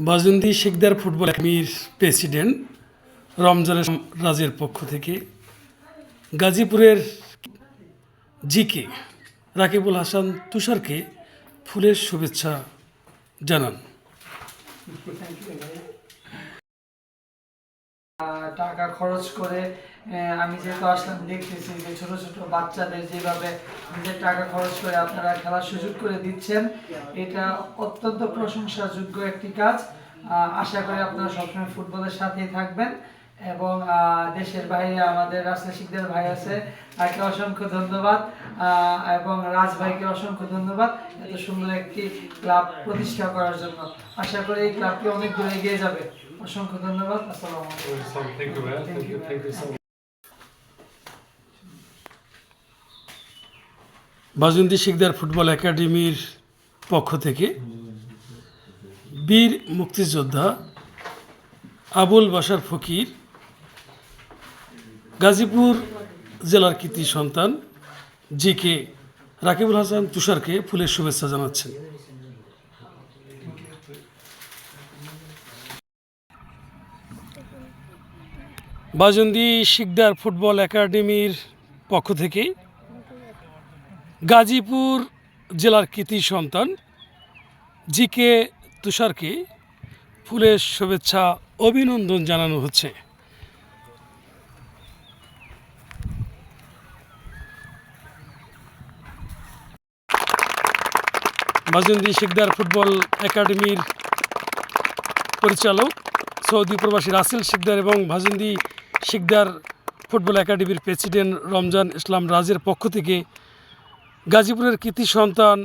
বাজন্দি Sikdar football একাডেমির president Ramzan রাজের পক্ষ থেকে গাজীপুরের জিকে রাকিবুল হাসান তুষারকে ফুলের শুভেচ্ছা জানান। টাকা খরচ করে আমি যেহেতু আসলাম দেখতেছি যে ছোট ছোট বাচ্চাদের যেভাবে নিজের টাকা খরচ করে আপনারা খেলার সুযোগ করে দিচ্ছেন এটা অত্যন্ত প্রশংসাযোগ্য একটি কাজ। আশা করি আপনারা সবসময় ফুটবলের সাথেই থাকবেন এবং দেশের বাইরে আমাদের শিকদার ভাই আছে তাকে অসংখ্য ধন্যবাদ আহ, এবং রাজ ভাইকে অসংখ্য ধন্যবাদ এত সুন্দর একটি ক্লাব প্রতিষ্ঠা করার জন্য। আশা করি এই ক্লাবটি অনেক দূরে এগিয়ে যাবে। অসংখ্য ধন্যবাদ আসসালামু আলাইকুম Thank you, man. Thank you, thank you so much. Bajanti Sikder football একাডেমির পক্ষ থেকে বীর মুক্তিযোদ্ধা আবুল বাসার ফকির, গাজীপুর জেলার কৃতি সন্তান জি কে রাকিবুল হাসান তুষারকে ফুলের শুভেচ্ছা জানাচ্ছেন। বাজন্দি শিকদার ফুটবল একাডেমির পক্ষ থেকে গাজীপুর জেলার কৃতি সন্তান জি কে তুষারকে ফুলের শুভেচ্ছা, অভিনন্দন জানানো হচ্ছে। বাজন্দি শিকদার ফুটবল একাডেমির পরিচালক, সৌদি প্রবাসী রাসেল শিকদার এবং ভাজন্দি শিকদার ফুটবল একাডেমির প্রেসিডেন্ট রমজান ইসলাম রাজের পক্ষ থেকে গাজীপুরের কৃতি সন্তান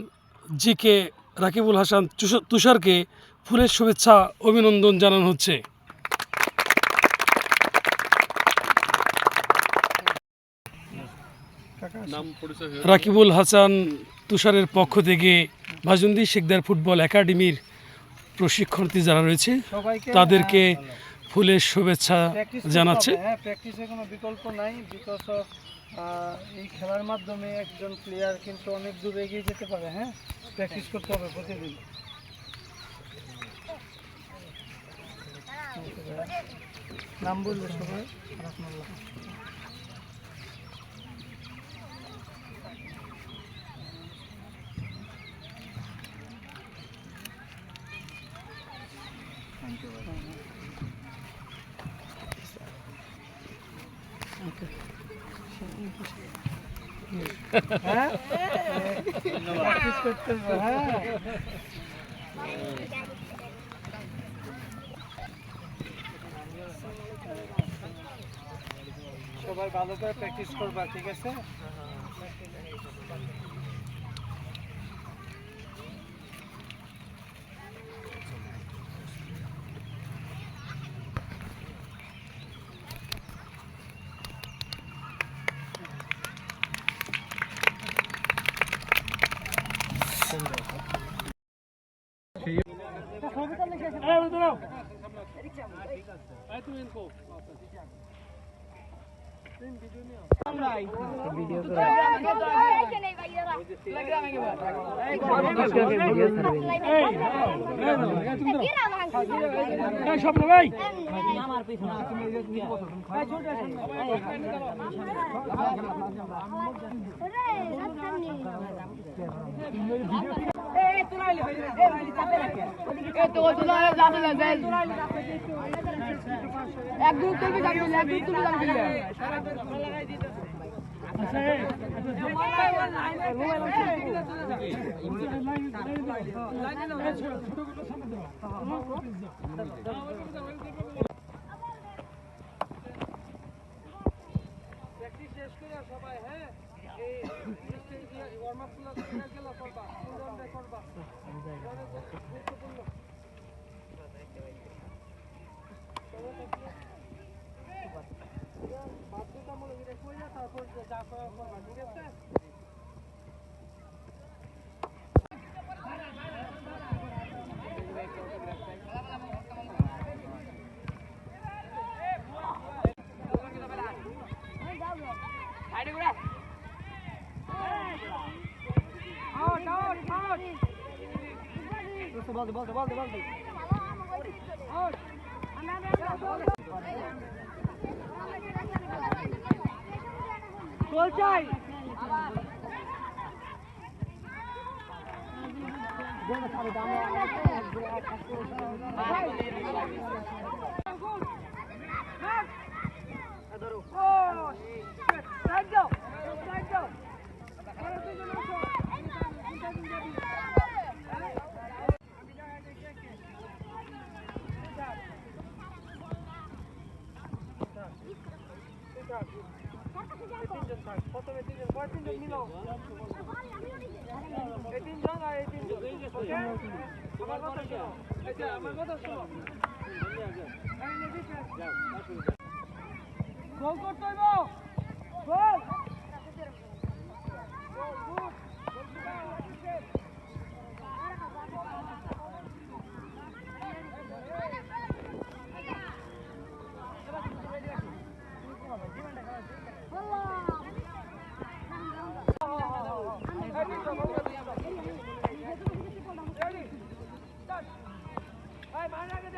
জি কে রাকিবুল হাসান তুষ- তুষারকে ফুলের শুভেচ্ছা অভিনন্দন জানানো হচ্ছে। রাকিবুল হাসান তুষারের পক্ষ থেকে ভাজন্দি শেখদার ফুটবল একাডেমির প্রশিক্ষণার্থী যারা রয়েছে তাদেরকে ফুলের শুভেচ্ছা জানাচ্ছে হ্যাঁ প্র্যাকটিসের কোনো বিকল্প নাই বিকজ অফ এই খেলার মাধ্যমে একজন প্লেয়ার কিন্তু অনেক দূর এগিয়ে যেতে পারে হ্যাঁ? প্র্যাকটিস করতে হবে প্রতিদিন। নাম বলবে সবাই। হ্যাঁ প্র্যাকটিস করতে হবে হ্যাঁ সবাই ভালো করে প্র্যাকটিস করবা ঠিক আছে? স্বপ্ন ভাই আমার পিছনে এক গ্রুপ তুলবি যাবি এক গ্রুপ তুলবি যাবি প্র্যাকটিস শেষ করে সবাই হ্যাঁ এই ওয়ার্ম আপগুলো গেলা করবা সুন্দর করবা গুরুত্বপূর্ণ বাধ্যতামূলক এটা কইরা তারপর যা করা করবা ঠিক আছে আউট আউট আউট গোল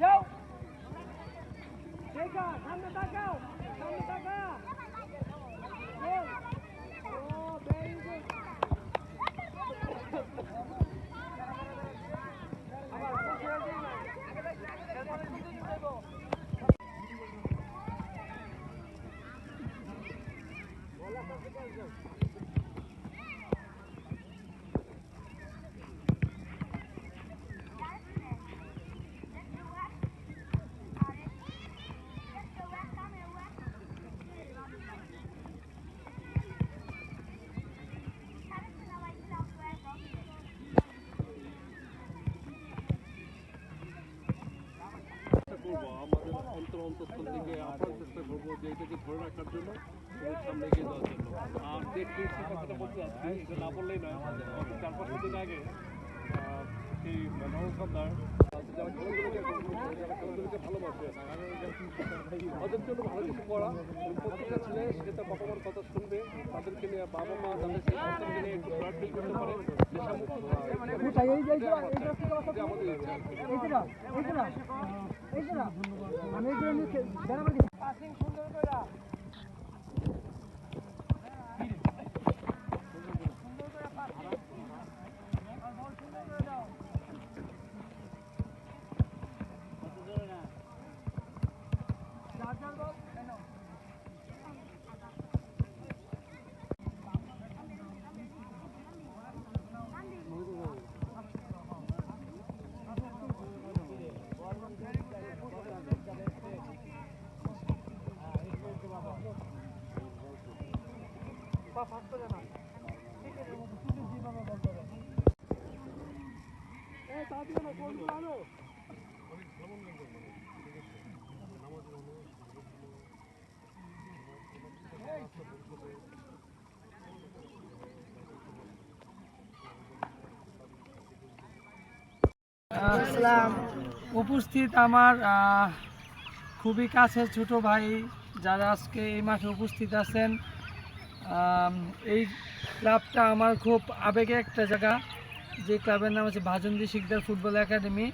যাও দেখা সামনে তাকাও সামনে তাকা গোল ও ভেরি গুড আবার বসে যাই না এরপরে দিতে দিব চেষ্টা করব আমাদের অন্তর অন্তঃস্থল থেকে আপ্রাণ চেষ্টা করব যে এটাকে ধরে রাখার জন্য। আর যে টিপসের কথাটা বলতে চাচ্ছি এটা না বললেই নয় চার পাঁচ দিন আগে এই নবম সন্ধ্যার যারা খেলাধুলাকে যারা খেলাধুলাকে ভালোবাসে ওদের জন্য ভালো কিছু করা এবং প্রত্যেকটা ছেলে সেটা বাবা মার কথা শুনবে তাদেরকে নিয়ে বাবা মা তাদের সেই সন্তানকে নিয়ে একটু প্রার্থনা করতে পারে নেশামুক্ত আমাদের ইচ্ছা। পাসিং সুন্দর কইরা পা ফাঁক করে না ক্রিকেটের মতো সুযোগ যেভাবে বল করে এই তা দিও না গোল আনো আসসালাম উপস্থিত আমার খুবই কাছের ছোট ভাই যারা আজকে এই মাঠে উপস্থিত আছেন। এই ক্লাবটা আমার খুব আবেগে একটা জায়গা। যে ক্লাবের নাম হচ্ছে ভাজন্দি শিকদার ফুটবল একাডেমি।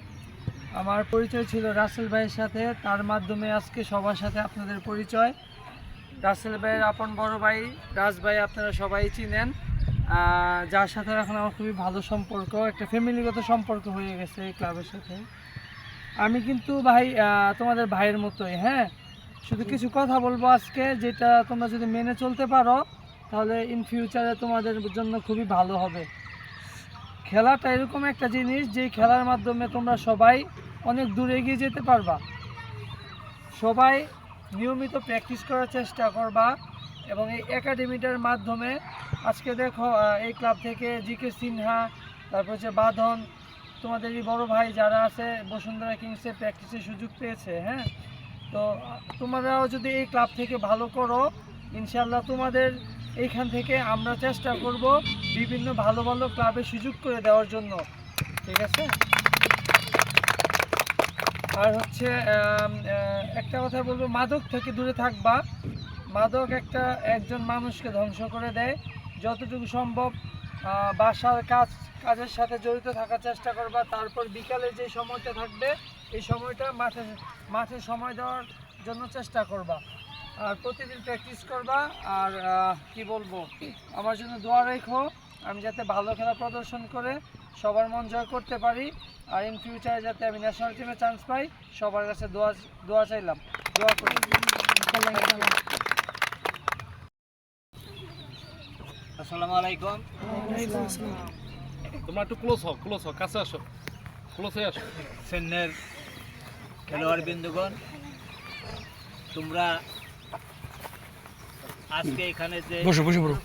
আমার পরিচয় ছিল রাসেল ভাইয়ের সাথে তার মাধ্যমে আজকে সবার সাথে আপনাদের পরিচয়। রাসেল ভাইয়ের আপন বড় ভাই রাজ ভাই আপনারা সবাই চিনেন। যার সাথে এখন আমার খুবই ভালো সম্পর্ক একটা ফ্যামিলিগত সম্পর্ক হয়ে গেছে এই ক্লাবের সাথে। আমি কিন্তু ভাই তোমাদের ভাইয়ের মতোই হ্যাঁ? শুধু কিছু কথা বলব আজকে যেটা তোমরা যদি মেনে চলতে পারো তাহলে ইন ফিউচারে তোমাদের জন্য খুবই ভালো হবে। খেলাটা এরকম একটা জিনিস যে খেলার মাধ্যমে তোমরা সবাই অনেক দূরে এগিয়ে যেতে পারবা। সবাই নিয়মিত প্র্যাকটিস করার চেষ্টা করবা এবং এই একাডেমিটার মাধ্যমে আজকে দেখো এই ক্লাব থেকে জি কে সিনহা, তারপর হচ্ছে বাঁধন, তোমাদের এই বড় ভাই যারা আছে, বসুন্ধরা কিংসে প্র্যাকটিসের সুযোগ পেয়েছে হ্যাঁ? তো তোমরাও যদি এই ক্লাব থেকে ভালো করো ইনশাল্লাহ তোমাদের এইখান থেকে আমরা চেষ্টা করব বিভিন্ন ভালো ভালো ক্লাবে সুযোগ করে দেওয়ার জন্য। ঠিক আছে? আর হচ্ছে একটা কথা বলব, মাদক থেকে দূরে থাকবা মাদক একটা একজন মানুষকে ধ্বংস করে দেয়। যতটুকু সম্ভব বাসার কাজ, কাজের সাথে জড়িত থাকার চেষ্টা করবা। তারপর বিকালে যে সময়টা থাকবে, এই সময়টা মাঠে মাঠে সময় দেওয়ার জন্য চেষ্টা করবা। আর প্রতিদিন প্র্যাকটিস করবা আর কি বলব? আমার জন্য দোয়া রেখো আমি যাতে ভালো খেলা প্রদর্শন করে সবার মন জয় করতে পারি আর ইন ফিউচারে যাতে আমি ন্যাশনাল টিমে চান্স পাই সবার কাছে দোয়া দোয়া চাইলাম। দোয়া করি। আসসালামু আলাইকুম। তোমরা একটু ক্লোজ হও ক্লোজ হও কাছে আসো। ক্লোজ হয়ে আসো। সেন্নের খেলোয়াড় বিন্দুগণ তোমরা আজকে এখানে যে বসো বসে পড়ো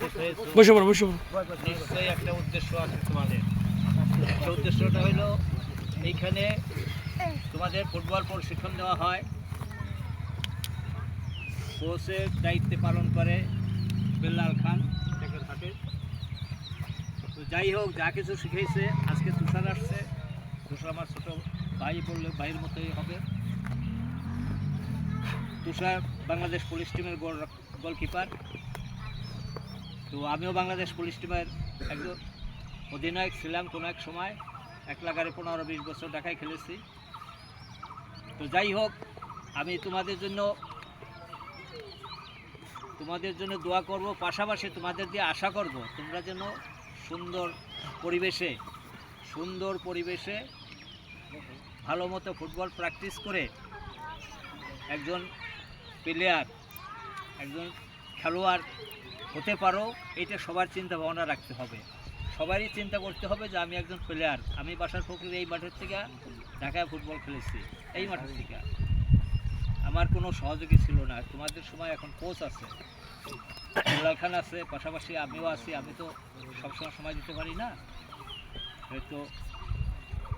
বসে পড়ো বসে পড়ো নিশ্চয়ই একটা উদ্দেশ্য আছে তোমাদের। একটা উদ্দেশ্যটা হলো এইখানে তোমাদের ফুটবল প্রশিক্ষণ দেওয়া হয়। কোচের দায়িত্বে পালন করে বেল্লাল খান হাটে তো যাই হোক যা কিছু শিখেছে আজকে তুষার আসছে। তুষার আমার ছোট ভাই বললে ভাইয়ের মতোই হবে। তুষার বাংলাদেশ পুলিশ টিমের গোল গোলকিপার তো আমিও বাংলাদেশ পুলিশ টিমের একজন অধিনায়ক ছিলাম কোনো এক সময়। এক লাগারে পনেরো বিশ বছর ঢাকায় খেলেছি। তো যাই হোক, আমি তোমাদের জন্য তোমাদের জন্য দোয়া করব, পাশাপাশি তোমাদের দিয়ে আশা করব তোমরা যেন সুন্দর পরিবেশে সুন্দর পরিবেশে ভালো মতো ফুটবল প্র্যাকটিস করে একজন প্লেয়ার একজন খেলোয়াড় হতে পারো, এটা সবার চিন্তা ভাবনা রাখতে হবে। সবারই চিন্তা করতে হবে যে আমি একজন প্লেয়ার আমি বাসার ফকির এই মাঠের থেকে ঢাকায় ফুটবল খেলেছি, এই মাঠের থেকে। আমার কোনো সহযোগী ছিল না। তোমাদের সময় এখন কোচ আছে খান আছে, পাশাপাশি আমিও আছি, আমি তো সবসময় সময় দিতে পারি না। হয়তো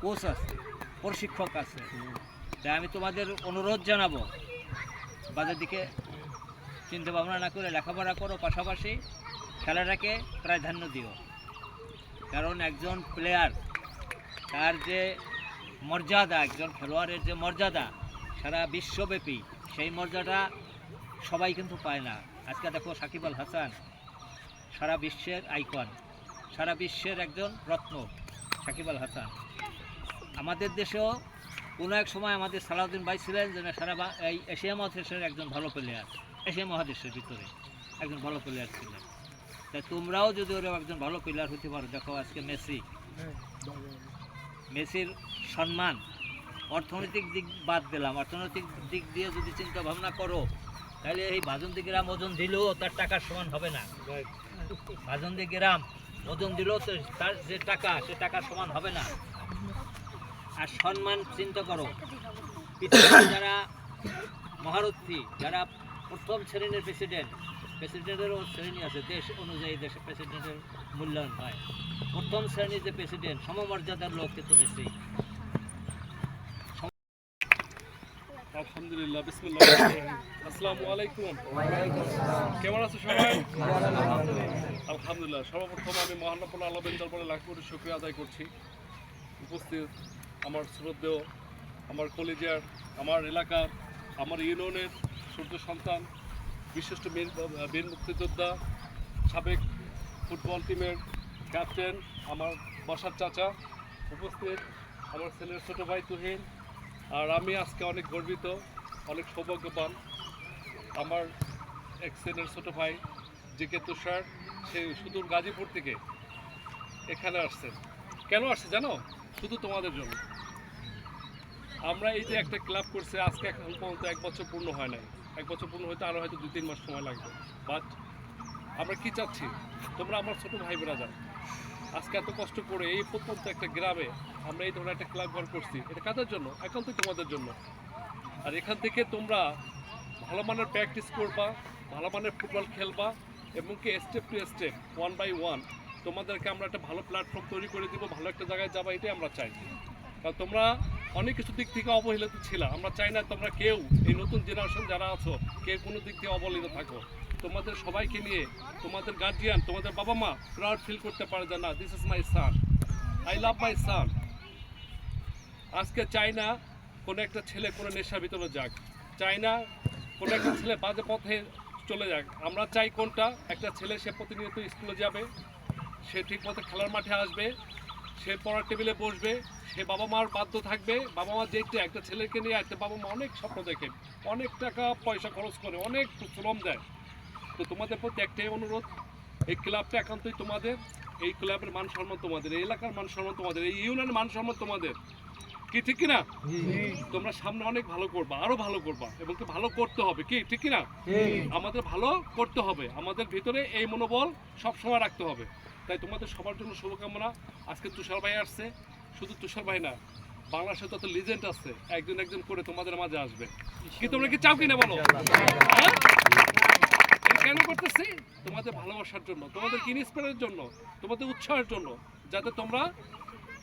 কোচ আছে, প্রশিক্ষক আছে। তাই আমি তোমাদের অনুরোধ জানাব, বাজার দিকে চিন্তা ভাবনা না করে লেখাপড়া করো পাশাপাশি খেলাটাকে প্রাধান্য দিও। কারণ একজন প্লেয়ার তার যে মর্যাদা, একজন খেলোয়াড়ের যে মর্যাদা, সারা বিশ্বব্যাপী সেই মর্যাদা সবাই কিন্তু পায় না। আজকে দেখো সাকিব আল হাসান, সারা বিশ্বের আইকন সারা বিশ্বের একজন রত্ন সাকিব আল হাসান। আমাদের দেশেও কোনো এক সময় আমাদের সালাউদ্দিন ভাই ছিলেন, যেন সারা এই এশিয়া মহাদেশের একজন ভালো প্লেয়ার এশিয়া মহাদেশের ভিতরে একজন ভালো প্লেয়ার ছিলেন। তাই তোমরাও যদি ওরকম একজন ভালো প্লেয়ার হতে পারো, দেখো আজকে মেসি। মেসির সম্মান অর্থনৈতিক দিক বাদ দিলাম। অর্থনৈতিক দিক দিয়ে যদি চিন্তা ভাবনা করো, তাহলে এই বাজন্দি গ্রাম ওজন দিলেও তার টাকার সমান হবে না। বাজন্দি গ্রাম ওজন দিলেও তার যে টাকা, সে টাকার সমান হবে না। আর সম্মান চিন্তা করো। পৃথিবীতে যারা মহারথী, যারা প্রথম শ্রেণির প্রেসিডেন্ট প্রেসিডেন্টেরও শ্রেণি আছে, দেশ অনুযায়ী দেশে প্রেসিডেন্টের মূল্যায়ন হয়। প্রথম শ্রেণির যে প্রেসিডেন্ট সমমর্যাদার লোক কিন্তু আলহামদুলিল্লাহ সর্বপ্রথম আমি করছি। উপস্থিত আমার শ্রদ্ধেয়, আমার আমার এলাকার, আমার ইউনিয়নের সূর্য সন্তান, বিশিষ্ট বীর বীর মুক্তিযোদ্ধা, সাবেক ফুটবল টিমের ক্যাপ্টেন আমার বাসার চাচা উপস্থিত, আমার ছেলের ছোট ভাই তুহিন, আর আমি আজকে অনেক গর্বিত, অনেক সৌভাগ্যবান। আমার এক শ্রেণির ছোট ভাই জি কে তুষার, সে সুদূর গাজীপুর থেকে এখানে আসছেন কেন আসছে জানো? শুধু তোমাদের জন্য। আমরা এই যে একটা ক্লাব করছে, আজকে এখন পর্যন্ত এক বছর পূর্ণ হয় নাই। এক বছর পূর্ণ হইতে আরও হয়তো দু তিন মাস সময় লাগবে। বাট আমরা কি চাচ্ছি? তোমরা আমার ছোট ভাই বোনেরা আজকে এত কষ্ট করে এই প্রত্যন্ত একটা গ্রামে আমরা এই ধরনের একটা ক্লাব ঘর করছি। এটা কাদের জন্য? একান্ত তোমাদের জন্য। আর এখান থেকে তোমরা ভালো মানের প্র্যাকটিস করবা, ভালো মানের ফুটবল খেলবা এবং কি step to step one by one তোমাদেরকে আমরা একটা ভালো প্ল্যাটফর্ম তৈরি করে দিব, ভালো একটা জায়গায় যাবা, এটাই আমরা চাই। কারণ তোমরা অনেক কিছু দিক থেকে অবহেলিত ছিল আমরা চাই না তোমরা কেউ, এই নতুন জেনারেশন যারা আছো, কেউ কোনো দিক থেকে অবহেলিত থাকো। তোমাদের সবাইকে নিয়ে, তোমাদের গার্জিয়ান তোমাদের বাবা মা প্রাউড ফিল করতে পারে যে না this is my son I love my son আজকে চাই না কোনো একটা ছেলে কোনো নেশার ভিতরে যাক। চাই না কোনো একটা ছেলে বাজে পথে চলে যাক। আমরা চাই কোনটা? একটা ছেলে, সে প্রতিনিয়ত স্কুলে যাবে, সে ঠিক মতো খেলার মাঠে আসবে সে পড়ার টেবিলে বসবে সে বাবা মার বাধ্য থাকবে বাবা মা দেখতে একটা ছেলেকে নিয়ে একটা বাবা মা অনেক স্বপ্ন দেখে অনেক টাকা পয়সা খরচ করে অনেক শ্রম দেয়। তো তোমাদের প্রতি একটাই অনুরোধ এই ক্লাবটা একান্তই তোমাদের এই ক্লাবের মান সম্মান তোমাদের এই এলাকার মান সম্মান তোমাদের এই ইউনিয়নের মান সম্মান তোমাদের। কি ঠিক কিনা? তোমরা সামনে অনেক ভালো করবা আরও ভালো করবা এবং কি ভালো করতে হবে কি ঠিক কিনা? আমাদের ভালো করতে হবে আমাদের ভিতরে এই মনোবল সব সময় রাখতে হবে। তাই তোমাদের সবার জন্য শুভকামনা। আজকে তুষার ভাই আসছে। শুধু তুষার ভাই না বাংলাদেশে তত লিজেন্ড আছে, একজন একজন করে তোমাদের মাঝে আসবে। কি তোমরা কি চাও কিনা বলো? হ্যাঁ? কেন করতেছি? তোমাদের ভালোবাসার জন্য, তোমাদের ইন্সপায়ারের জন্য, তোমাদের উৎসাহের জন্য, যাতে তোমরা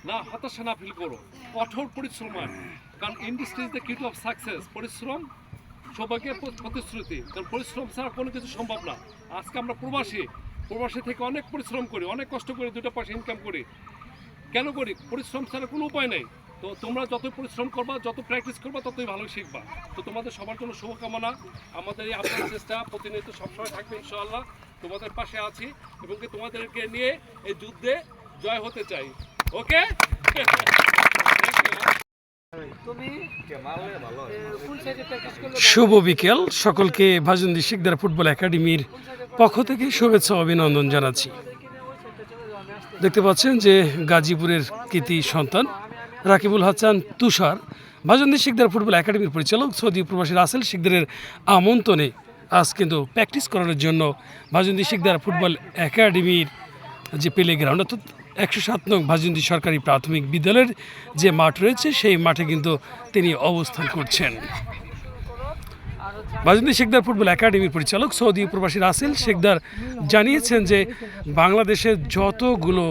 না হতাশা না ফিল করো। কঠোর পরিশ্রম কারণ industry is the key of success পরিশ্রম, সৌভাগ্যের প্রতিশ্রুতি। কারণ পরিশ্রম ছাড়া কোনো কিছু সম্ভব না। আজকে আমরা প্রবাসী প্রবাসী থেকে অনেক পরিশ্রম করি, অনেক কষ্ট করে দুটো পয়সা ইনকাম করি। কেন করি? পরিশ্রম ছাড়া কোনো উপায় নেই। তো তোমরা যত পরিশ্রম করবা, যত প্র্যাকটিস করবা, ততই ভালো শিখবা। তো তোমাদের সবার জন্য শুভকামনা। আমাদের এই আপনার চেষ্টা প্রতিনিয়ত সবসময় থাকবে ইনশাআল্লাহ। তোমাদের পাশে আছি এবং তোমাদেরকে নিয়ে এই যুদ্ধে জয় হতে চাই। ওকে তুমি এ, কোন সাইডে প্র্যাকটিস করলে শুভ বিকেল। সকলকে ভাজন্দি শিকদার ফুটবল একাডেমির পক্ষ থেকে শুভেচ্ছা অভিনন্দন জানাচ্ছি। দেখতে পাচ্ছেন যে গাজীপুরের কৃতি সন্তান রাকিবুল হাসান তুষার ভাজন্দি শিকদার ফুটবল একাডেমির পরিচালক সৌদি প্রবাসী রাসেল শিকদারের আমন্ত্রণে আজ কিন্তু প্র্যাকটিস করানোর জন্য ভাজন্দি শিকদার ফুটবল একাডেমির যে প্লে গ্রাউন্ড অর্থাৎ একশো সাত নং ভাজন্দি সরকারি প্রাথমিক বিদ্যালয়ের যে মাঠ রয়েছে, সেই মাঠে কিন্তু তিনি অবস্থান করছেন। বাজুদ্দিন শেখদার ফুটবল একাডেমির পরিচালক সৌদি প্রবাসী রাসেল শেখদার জানিয়েছেন যে বাংলাদেশের যতগুলো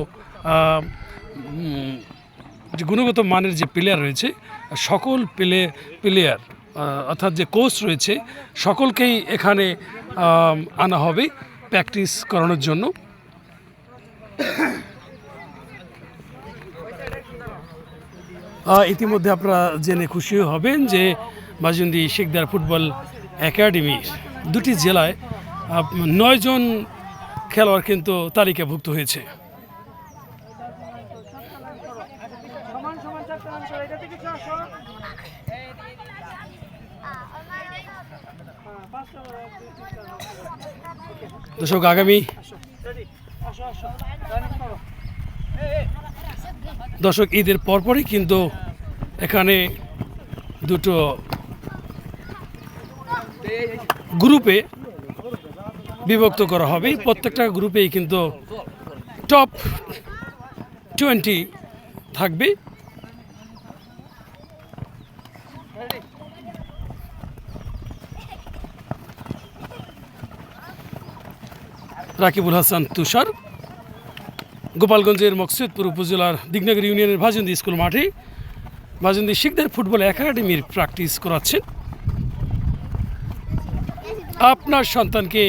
গুণগত মানের যে প্লেয়ার রয়েছে, সকল প্লে প্লেয়ার অর্থাৎ যে কোচ রয়েছে, সকলকেই এখানে আনা হবে প্র্যাকটিস করানোর জন্য। ইতিমধ্যে আপনারা জেনে খুশি হবেন যে বাজুন্দি শেখদার ফুটবল একাডেমির দুটি জেলায় নয়জন খেলোয়াড় কিন্তু তালিকাভুক্ত হয়েছে। হ্যাঁ। দর্শক, আগামী দর্শক, ঈদের পরপরই কিন্তু এখানে দুটো গ্রুপে বিভক্ত করা হবে। প্রত্যেকটা গ্রুপেই কিন্তু টপ টোয়েন্টি থাকবে। রাকিবুল হাসান তুষার গোপালগঞ্জের মকসুদপুর উপজেলার দিগনগর ইউনিয়নের ভাজন্দি স্কুল মাঠে ভাজন্দি শিখদের ফুটবল একাডেমির প্র্যাকটিস করাচ্ছেন। আপনার সন্তানকে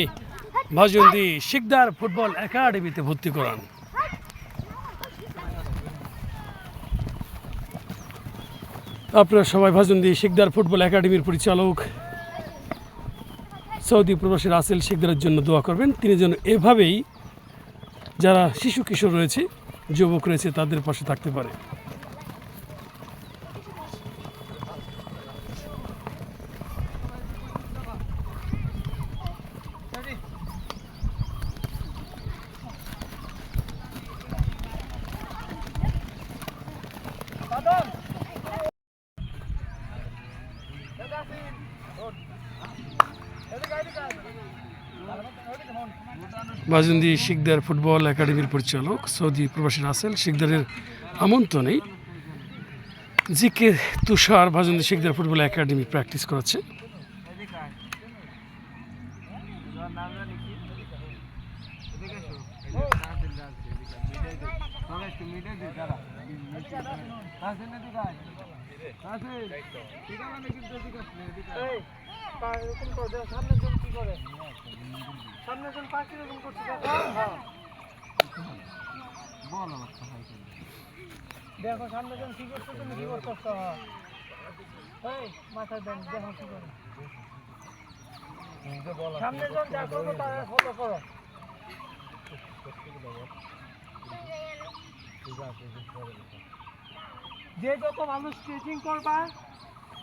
ভাজন্দি শিকদার ফুটবল একাডেমিতে ভর্তি করান। আপনারা সবাই ভাজন্দি শিকদার ফুটবল একাডেমির পরিচালক। সৌদি প্রবাসী রাসেল শিকদারের জন্য দোয়া করবেন। তিনি যেন এভাবেই যারা শিশু কিশোর রয়েছে যুবক রয়েছে তাদের পাশে থাকতে পারে। বাজন্দি শিকদার ফুটবল একাডেমির পরিচালক সৌদি প্রবাসী রাসেল শিকদারের আমন্ত্রণেই G K Tushar Bajandi Sikder football academy practice করাচ্ছে। এরকম করো দেখো সামনে জন কি করে সামনে জন পা কীরকম করছে দেখো হ্যাঁ দেখো সামনে জন কি করছে তুমি কি করতেছ এই মাথায় দেন দেখো কি করে সামনে জন যা করো যে যত ভালো স্ট্রেচিং করবা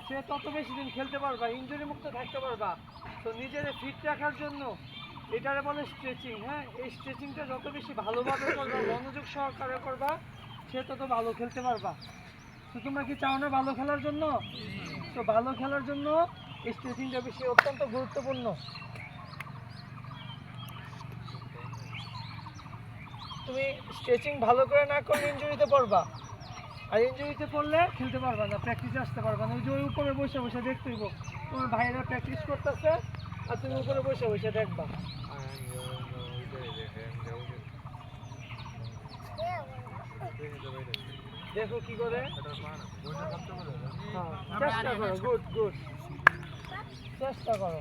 সে তত বেশি দিন খেলতে পারবা ইঞ্জুরি মুক্ত থাকতে পারবা। তো নিজের ফিট রাখার জন্য এটারে বলে স্ট্রেচিং হ্যাঁ? এই স্ট্রেচিংটা যত বেশি ভালোভাবে করবা, মনোযোগ সহকারে করবা, সে তত ভালো খেলতে পারবা। তো তোমরা কি চাও না ভালো খেলার জন্য? তো ভালো খেলার জন্য এই স্ট্রেচিংটা বেশি অত্যন্ত গুরুত্বপূর্ণ। তুমি স্ট্রেচিং ভালো করে না করলে ইঞ্জুরিতে পড়বা। আর ইঞ্জুরিতে পড়লে খেলতে পারবা না প্র্যাকটিসে আসতে পারবা না। ওই যে ওই উপরে বসে বসে দেখতে হইব। তোমার ভাইয়েরা প্র্যাকটিস করতেছে আর তুমি উপরে বসে বসে দেখবা। দেখো কি করে? হ্যাঁ, চেষ্টা করো গুড গুড চেষ্টা করো।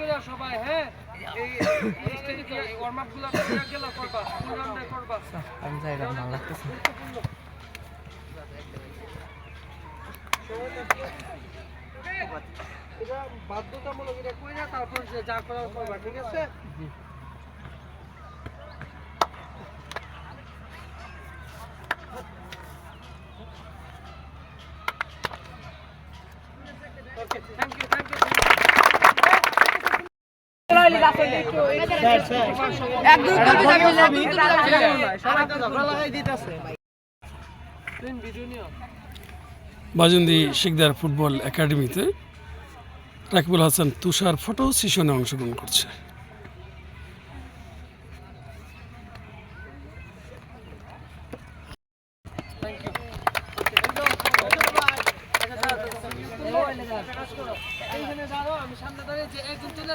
করে সবাই হ্যাঁ? এই ওয়ার্ম আপগুলো গেল করবা ফুল রাউন্ডে করবা। আমি যাই না ভালো লাগতেছে বাধ্যতামূলক এটা কই না তারপর যা করার করবা ঠিক আছে? বাজন্দি শিকদার ফুটবল একাডেমিতে রাকিবুল হাসান তুষার ফটো সেশনে অংশগ্রহণ করছে। আমি সামনে চলে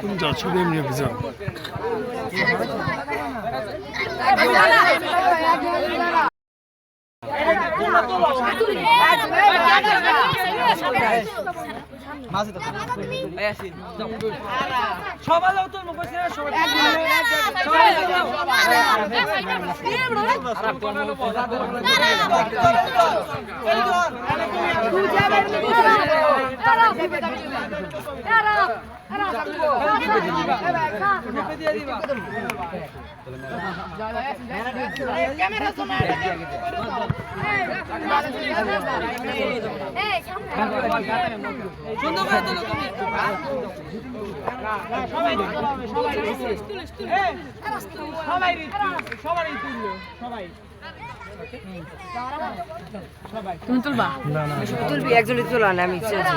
তুমি যাও ছবি এমনি যাও সবাই যাও তো মুখে সবাই সবাই সুন্দর সবাই সবাই সবাই। তুমি তুলবা তুলবি একজনই চেয়েছি